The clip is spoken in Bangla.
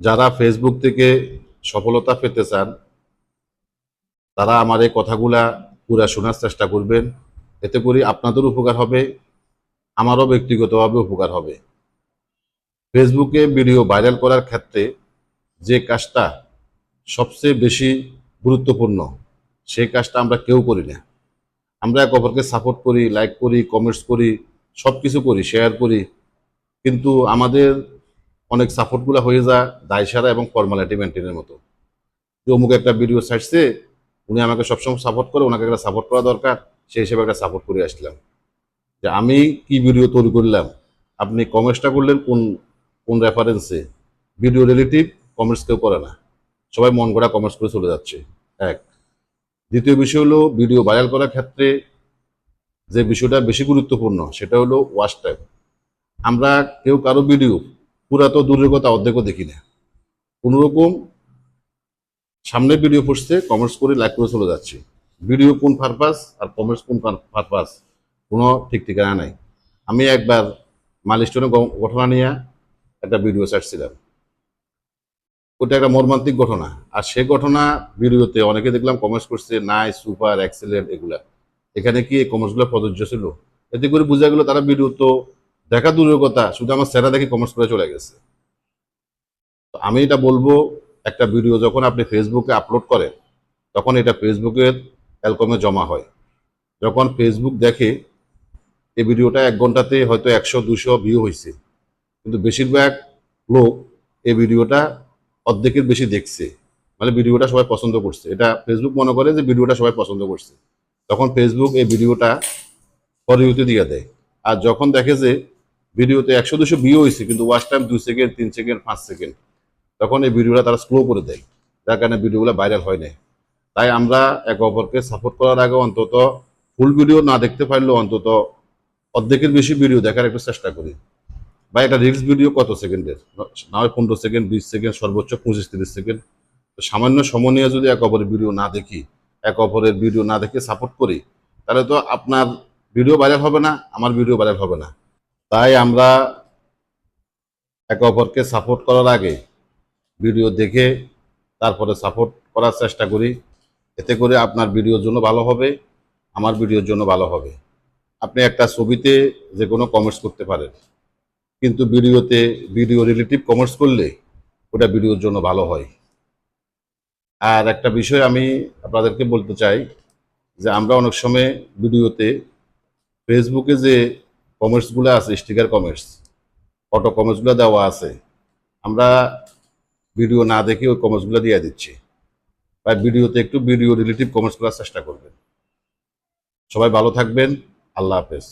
যারা ফেসবুক থেকে সফলতা পেতে চান, তারা আমার এই কথাগুলা পুরা শোনার চেষ্টা করবেন। এতে করে আপনাদের উপকার হবে, আমারও ব্যক্তিগতভাবে উপকার হবে। ফেসবুকে ভিডিও ভাইরাল করার ক্ষেত্রে যে কাজটা সবচেয়ে বেশি গুরুত্বপূর্ণ, সেই কাজটা আমরা কেউ করি না। আমরা এক অপরকে সাপোর্ট করি লাইক করি কমেন্টস করি সব কিছু করি শেয়ার করি। কিন্তু আমাদের অনেক সাপোর্টগুলো হয়ে যায় দায়সারা এবং ফর্মালিটি মেনটেনের মতো। যে অমুক একটা ভিডিও ছাড়ছে, উনি আমাকে সবসময় সাপোর্ট করে, ওনাকে একটা সাপোর্ট করা দরকার, সেই হিসেবে একটা সাপোর্ট করে আসলাম। যে আমি কি ভিডিও তৈরি করলাম? আপনি কমেন্টসটা করলেন কোন কোন রেফারেন্সে ভিডিও রিলেটিভ কমেন্টস কেউ করে না। সবাই মন গড়া কমেন্টস করে চলে যাচ্ছে। এক। দ্বিতীয় বিষয় হলো ভিডিও ভাইরাল করার ক্ষেত্রে যে বিষয়টা বেশি গুরুত্বপূর্ণ, সেটা হলো ওয়াচ টাইম আমরা কেউ কারও ভিডিও পুরা তো দূরের কথা অর্ধেকও দেখি না কোনোরকম সামনে ভিডিও পড়ছে কমেন্টস করে লাইক করে চলে যাচ্ছে। ভিডিও কোন পারপাস আর কমেন্টস কোন পারপাস কোনো ঠিক ঠিকানা নাই। আমি একবার মালিস্টনের ঘটনা নিয়ে একটা ভিডিও ছাড়ছিলাম ওটা একটা মর্মান্তিক ঘটনা। আর সে ঘটনা ভিডিওতে অনেকে দেখলাম কমেন্টস করছে নাই সুপার এক্সেলেন্ট এগুলা। এখানে কি এই কমেন্টসগুলো প্রযোজ্য ছিল? এতে করে বোঝা গেল তারা ভিডিও তো দেখা দূরের কথা, শুধু আমার স্যারা দেখে কমেন্টস করে চলে গেছে। তো আমি এটা বলব, একটা ভিডিও যখন আপনি ফেসবুকে আপলোড করেন, তখন এটা ফেসবুকের অ্যালকমে জমা হয়। যখন ফেসবুক দেখে, এই ভিডিওটা এক ঘন্টাতে হয়তো একশো, দুশো ভিউ হয়েছে কিন্তু বেশিরভাগ লোক এই ভিডিওটা অর্ধেকের বেশি দেখছে। মানে ভিডিওটা সবাই পছন্দ করছে। এটা ফেসবুক মনে করে যে ভিডিওটা সবাই পছন্দ করছে। তখন ফেসবুক এই ভিডিওটা পরিণতি দিয়ে দেয়। আর যখন দেখে যে ভিডিওতে একশো দুশো ভিউ হয়েছে, কিন্তু ওয়াচ টাইম দুই সেকেন্ড তিন সেকেন্ড পাঁচ সেকেন্ড তখন এই ভিডিওটা তারা স্লো করে দেয়। যার কারণে ভিডিওগুলো ভাইরাল হয় না তাই আমরা এক অপরকে সাপোর্ট করার আগে অন্তত ফুল ভিডিও না দেখতে পারলেও অন্তত অর্ধেকের বেশি ভিডিও দেখার একটু চেষ্টা করি। বা একটা রিলস ভিডিও কত সেকেন্ডের না হয় পনেরো সেকেন্ড বিশ সেকেন্ড সর্বোচ্চ পঁচিশ, তিরিশ সেকেন্ড তো সামান্য সময় নিয়ে যদি এক অপরের ভিডিও না দেখি, এক অপরের ভিডিও না দেখে সাপোর্ট করি, তাহলে তো আপনার ভিডিও ভাইরাল হবে না, আমার ভিডিও ভাইরাল হবে না। তাই আমরা একে অপরকে সাপোর্ট করার আগে ভিডিও দেখে তারপরে সাপোর্ট করার চেষ্টা করি। এতে করে আপনার ভিডিওর জন্য ভালো হবে, আমার ভিডিওর জন্য ভালো হবে। আপনি একটা ছবিতে যে কোনো কমেন্টস করতে পারেন, কিন্তু ভিডিওতে ভিডিও রিলেটিভ কমেন্টস করলে ওটা ভিডিওর জন্য ভালো হয়। আর একটা বিষয় আমি আপনাদেরকে বলতে চাই যে আমরা অনেক সময় ভিডিওতে ফেসবুকে যে কমেন্টসগুলো আছে স্টিকার কমার্স অটো কমার্সগুলো দেওয়া আছে। আমরা ভিডিও না দেখে ওই কমার্সগুলো দিয়ে দিচ্ছি। বা ভিডিওতে একটু ভিডিও রিলেটিভ কমার্স করার চেষ্টা করবেন। সবাই ভালো থাকবেন। আল্লাহ হাফেজ।